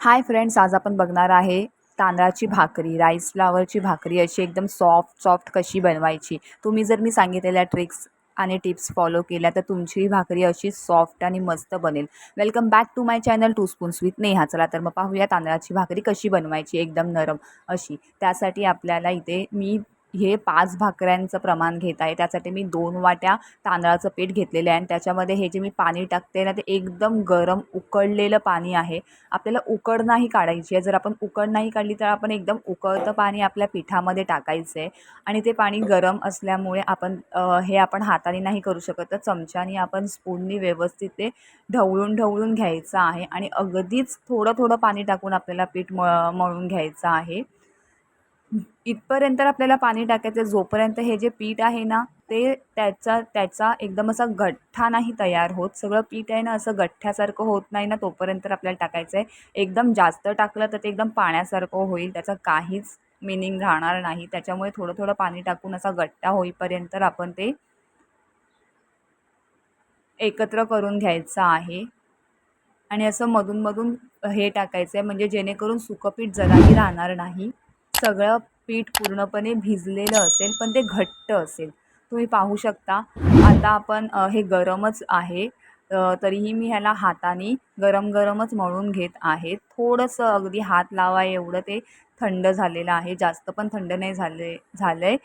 Hi friends आज आपण बघणार आहे तांदळाची भाकरी राईस फ्लावरची भाकरी अशी एकदम सॉफ्ट सॉफ्ट कशी बनवायची. तुम्ही जर मी सांगितलेल्या ट्रिक्स आणि टिप्स फॉलो केल्या तर तुमची भाकरी अशी सॉफ्ट आणि मस्त बनेल. Welcome back to my channel two spoons with Neha चला तर मग पाहूया तांदळाची भाकरी कशी बनवायची एकदम नरम अशी. त्यासाठी आपल्याला इथे मी हे पाच भाकऱ्यांचं प्रमाण घेत आहे. त्यासाठी मी दोन वाट्या तांदळाचं पीठ घेतलेलं आहे आणि त्याच्यामध्ये हे जे मी पाणी टाकते ना ते एकदम गरम उकळलेलं पाणी आहे. आपल्याला उकड नाही काढायची आहे. जर आपण उकड नाही काढली तर आपण एकदम उकळतं पाणी आपल्या पिठामध्ये टाकायचं आहे आणि ते पाणी गरम असल्यामुळे आपण हे आपण हाताने नाही करू शकत. तर चमच्याने आपण स्पूननी व्यवस्थित ते ढवळून ढवळून घ्यायचं आहे आणि अगदीच थोडं थोडं पाणी टाकून आपल्याला पीठ मळ मळून घ्यायचं आहे. इथपर्यंत आपल्याला पाणी टाकायचं जोपर्यंत हे जे पीठ आहे ना ते त्याचा त्याचा एकदम असा गठ्ठा नाही तयार होत. सगळं पीठ आहे ना असं गठ्ठ्यासारखं होत नाही ना तोपर्यंत आपल्याला टाकायचं आहे एकदम जास्त टाकलं तर ते एकदम पाण्यासारखं होईल त्याचा काहीच मिनिंग राहणार नाही. त्याच्यामुळे थोडं थोडं पाणी टाकून असा गट्टा होईपर्यंत आपण ते एकत्र करून घ्यायचं आहे. आणि असं मधूनमधून हे टाकायचं आहे म्हणजे जेणेकरून सुकं पीठ जराही राहणार नाही. सगळं पीठ पूर्णपणे भिजलेलं असेल पण ते घट्ट असेल. तुम्ही पाहू शकता आता आपण हे गरमच आहे. तरीही मी ह्याला हाताने गरम गरमच मळून घेत आहे. थोडंसं अगदी हात लावा एवढं ते थंड झालेलं आहे. जास्त पण थंड नाही झाले झालं आहे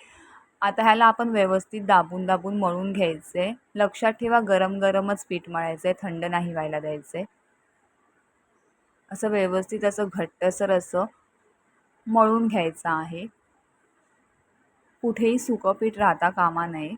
आता ह्याला आपण व्यवस्थित दाबून दाबून मळून घ्यायचं. आहे लक्षात ठेवा गरम गरमच पीठ मळायचं आहे थंड नाही व्हायला द्यायचं आहे असं व्यवस्थित असं घट्टसर असं मळून घ्यायचा आहे. कुठेही सुकं पीठ राहता कामा नये.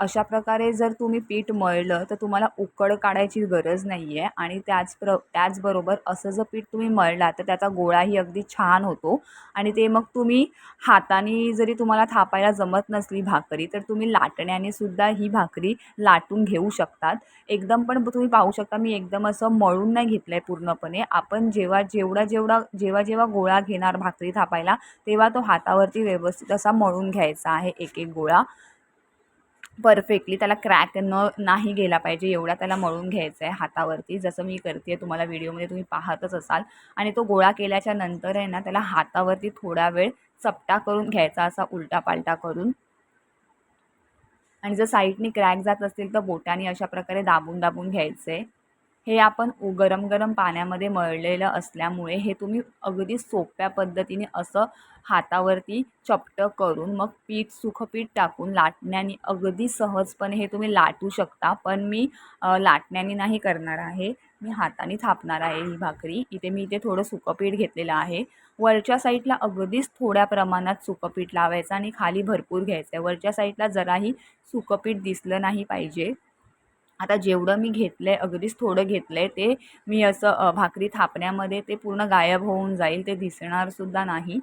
अशा प्रकारे जर तुम्ही पीठ मळलं तर तुम्हाला उकड काढायची गरज नाही आहे आणि त्याच प्र त्याचबरोबर असं जर पीठ तुम्ही मळला तर त्याचा गोळाही अगदी छान होतो. आणि ते मग तुम्ही हाताने जरी तुम्हाला थापायला जमत नसली भाकरी तर तुम्ही लाटण्याने सुद्धा ही भाकरी लाटून घेऊ शकतात. एकदम पण तुम्ही पाहू शकता मी एकदम असं मळून नाही घेतलं आहे पूर्णपणे. आपण जेव्हा जेवढा जेवढा जेव्हा जेव्हा गोळा घेणार भाकरी थापायला तेव्हा तो हातावरती व्यवस्थित असा मळून घ्यायचा आहे एक एक गोळा. परफेक्टली त्याला क्रॅक न नाही गेला पाहिजे एवढा त्याला मळून घ्यायचा आहे हातावरती. जसं मी करते तुम्हाला व्हिडिओमध्ये तुम्ही पाहतच असाल. आणि तो गोळा केल्याच्यानंतर आहे ना त्याला हातावरती थोडा वेळ चपटा करून घ्यायचा असा उलटा पालटा करून. आणि जर साईडनी क्रॅक जात असतील तर बोटाने अशा प्रकारे दाबून दाबून घ्यायचं. आहे हे आपण गरम गरम पाण्यामध्ये मळलेलं असल्यामुळे हे तुम्ही अगदी सोप्या पद्धतीने असं हातावरती चपटं करून मग पीठ सुखं पीठ टाकून लाटण्याने अगदी सहजपणे हे तुम्ही लाटू शकता. पण मी लाटण्याने नाही करणार आहे. मी हाताने थापणार आहे ही भाकरी. इथे मी इथे थोडं सुकं पीठ घेतलेलं आहे. वरच्या साईडला अगदीच थोड्या प्रमाणात सुकं पीठ लावायचं आणि खाली भरपूर घ्यायचं आहे. वरच्या साईडला जराही सुकं पीठ दिसलं नाही पाहिजे. आता जेवढं मी घेतलं आहे अगदीच थोडं घेतलं आहे ते मी असं भाकरी थापण्यामध्ये ते पूर्ण गायब होऊन जाईल ते दिसणारसुद्धा नाही.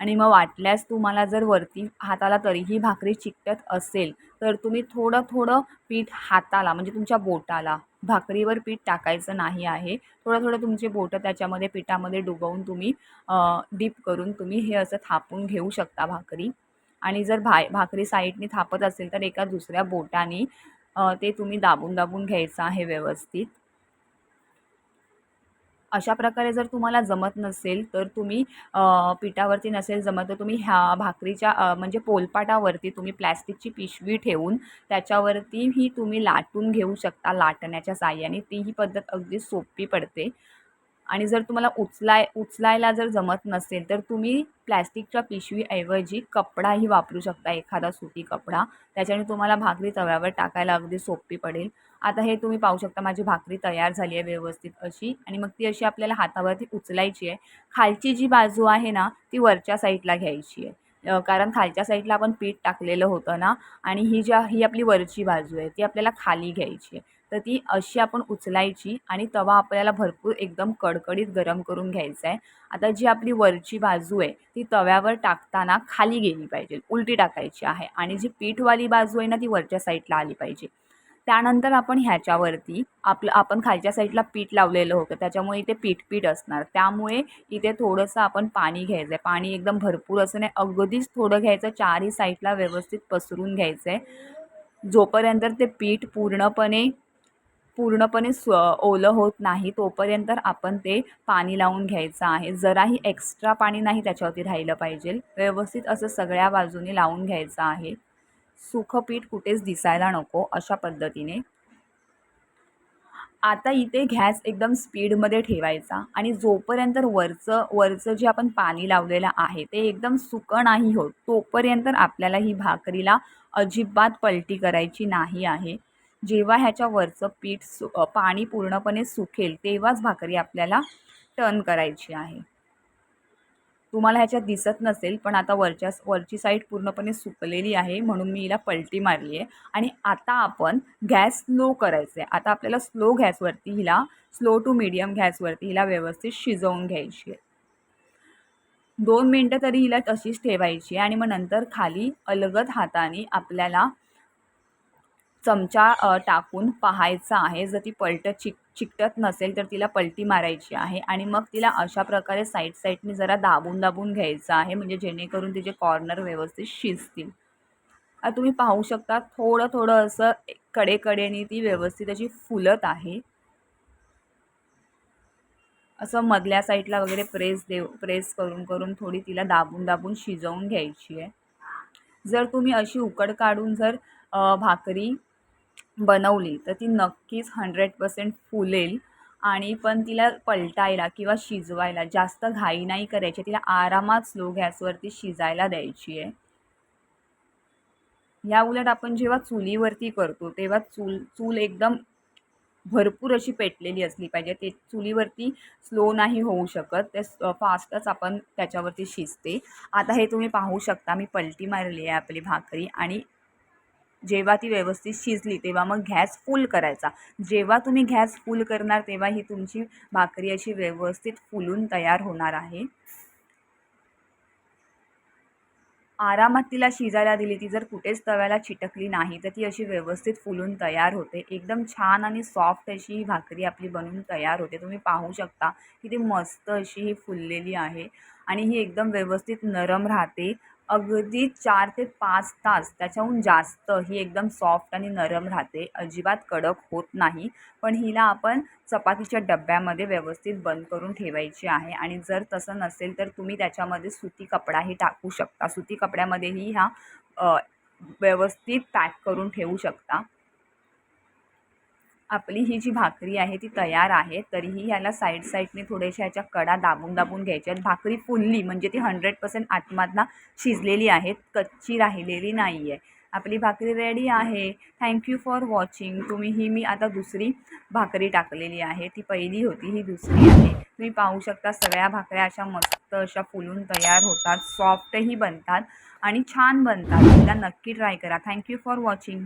आणि मग वाटल्यास तुम्हाला जर वरती हाताला तरीही भाकरी चिकटत असेल तर तुम्ही थोडं थोडं पीठ हाताला म्हणजे तुमच्या बोटाला भाकरीवर पीठ टाकायचं नाही आहे. थोडं थोडं तुमचे बोटं त्याच्यामध्ये पिठामध्ये डुबवून तुम्ही डीप करून तुम्ही हे असं थापून घेऊ शकता भाकरी. आणि जर भा भाकरी साईडने थापत असेल तर एका दुसऱ्या बोटाने ते तुम्ही दाबून दाबून घ्यायचं आहे व्यवस्थित. अशा प्रकारे जर तुम्हाला जमत नसेल तर तुम्ही पिठावरती नसेल जमत तर तुम्ही ह्या भाकरीच्या म्हणजे पोलपाटावरती तुम्ही प्लॅस्टिकची पिशवी ठेवून त्याच्यावरतीही तुम्ही लाटून घेऊ शकता लाटण्याच्या साह्याने. तीही पद्धत अगदी सोपी पडते. आणि जर तुम्हाला उचलाय उचलायला जर जमत नसेल तर तुम्ही प्लॅस्टिकच्या पिशवीऐवजी कपडाही वापरू शकता एखादा सुती कपडा. त्याच्याने तुम्हाला भाकरी तव्यावर टाकायला अगदी सोपी पडेल. आता हे तुम्ही पाहू शकता माझी भाकरी तयार झाली आहे व्यवस्थित अशी. आणि मग ती अशी आपल्याला हातावरती उचलायची आहे. खालची जी बाजू आहे ना ती वरच्या साईडला घ्यायची आहे. कारण खालच्या साईडला आपण पीठ टाकलेलं होतं ना आणि ही ज्या ही आपली वरची बाजू आहे ती आपल्याला खाली घ्यायची आहे. तर ती अशी आपण उचलायची आणि तवा आपल्याला भरपूर एकदम कडकडीत गरम करून घ्यायचा आहे. आता जी आपली वरची बाजू आहे ती तव्यावर टाकताना खाली गेली पाहिजे उलटी टाकायची आहे. आणि जी पीठवाली बाजू आहे ना ती वरच्या साईडला आली पाहिजे. त्यानंतर आपण ह्याच्यावरती आपलं आपण खालच्या साईडला पीठ लावलेलं होतं त्याच्यामुळे इथे पीठ पीठ असणार. त्यामुळे इथे थोडंसं आपण पाणी घ्यायचं आहे पाणी एकदम भरपूर असं नाही अगदीच थोडं घ्यायचं चारही साईडला व्यवस्थित पसरून घ्यायचं आहे जोपर्यंत ते पीठ पूर्णपणे पूर्णपणे स्व ओलं होत नाही तोपर्यंत आपण ते पाणी लावून घ्यायचं आहे. जराही एक्स्ट्रा पाणी नाही त्याच्यावरती राहिलं पाहिजे. व्यवस्थित असं सगळ्या बाजूने लावून घ्यायचं आहे. सुखपीठ कुठेच दिसायला नको अशा पद्धतीने. आता इथे गॅस एकदम स्पीडमध्ये ठेवायचा आणि जोपर्यंत वरचं वरचं जे आपण पाणी लावलेलं आहे ते एकदम सुकं नाही होत तोपर्यंत आपल्याला ही भाकरीला अजिबात पलटी करायची नाही आहे. जेव्हा ह्याच्या वरचं पीठ सु पाणी पूर्णपणे सुकेल तेव्हाच भाकरी आपल्याला टर्न करायची आहे. तुम्हाला ह्याच्यात दिसत नसेल पण आता वरच्या वरची साईड पूर्णपणे सुकलेली आहे म्हणून मी हिला पलटी मारली आहे आणि आता आपण गॅस स्लो करायचं आहे आता आपल्याला स्लो गॅसवरती हिला स्लो टू मीडियम गॅसवरती हिला व्यवस्थित शिजवून घ्यायची आहे. दोन मिनटं तरी हिला तशीच ठेवायची आहे आणि मग नंतर खाली अलगद हाताने आपल्याला चमचा टाकून पाहायचा आहे. जर ती पलटत चिक चिकटत नसेल तर तिला पलटी मारायची आहे आणि मग तिला अशा प्रकारे साईड साईडने जरा दाबून दाबून घ्यायचं आहे. म्हणजे जेणेकरून तिचे कॉर्नर व्यवस्थित शिजतील. आता तुम्ही पाहू शकता थोडं थोडं असं कडेकडेने ती व्यवस्थित अशी फुलत आहे. असं मधल्या साईडला वगैरे प्रेस देव प्रेस करून करून थोडी तिला दाबून दाबून शिजवून घ्यायची आहे. जर तुम्ही अशी उकड काढून जर भाकरी बनवली तर ती नक्कीच हंड्रेड पर्सेंट फुलेल आणि पण तिला पलटायला किंवा शिजवायला जास्त घाई नाही करायची. तिला आरामात स्लो गॅसवरती शिजायला द्यायची आहे. ह्या उलट आपण जेव्हा चुलीवरती करतो तेव्हा चूल चूल एकदम भरपूर अशी पेटलेली असली पाहिजे. ते चुलीवरती स्लो नाही होऊ शकत. ते फास्टच आपण त्याच्यावरती शिजते. आता हे तुम्ही पाहू शकता मी पलटी मारली आहे आपली भाकरी आणि जेव्हा ती व्यवस्थित शिजली तेव्हा मग गॅस फुल करायचा. जेव्हा तुम्ही गॅस फुल करणार तेव्हा ही तुमची भाकरी अशी व्यवस्थित फुलून तयार होणार आहे. आरामात तिला शिजायला दिली ती जर कुठेच तव्याला चिटकली नाही तर ती अशी व्यवस्थित फुलून तयार होते. एकदम छान आणि सॉफ्ट अशी ही भाकरी आपली बनून तयार होते. तुम्ही पाहू शकता की ती मस्त अशी ही फुललेली आहे आणि ही एकदम व्यवस्थित नरम राहते. अगदी चार ते पाच तास त्याच्याहून जास्त ही एकदम सॉफ्ट आणि नरम राहते. अजिबात कडक होत नाही. पण हिला आपण चपातीच्या डब्यामध्ये व्यवस्थित बंद करून ठेवायची आहे. आणि जर तसं नसेल तर तुम्ही त्याच्यामध्ये सुती कपडाही टाकू शकता. सुती कपड्यामध्येही ह्या व्यवस्थित पॅक करून ठेवू शकता. आपली ही जी भाकरी आहे ती तयार आहे तरीही ह्याला साईड साईडने थोड्याशा ह्याच्या कडा दाबून दाबून घ्यायच्या आहेत. भाकरी फुलली म्हणजे ती हंड्रेड पर्सेंट आतमधला शिजलेली आहे कच्ची राहिलेली नाही आहे आपली भाकरी रेडी आहे. थँक्यू फॉर वॉचिंग तुम्ही ही मी आता दुसरी भाकरी टाकलेली आहे. ती पहिली होती ही दुसरी आहे. तुम्ही पाहू शकता सगळ्या भाकऱ्या अशा मस्त अशा फुलून तयार होतात सॉफ्टही बनतात आणि छान बनतात. एकदा नक्की ट्राय करा. Thank you for watching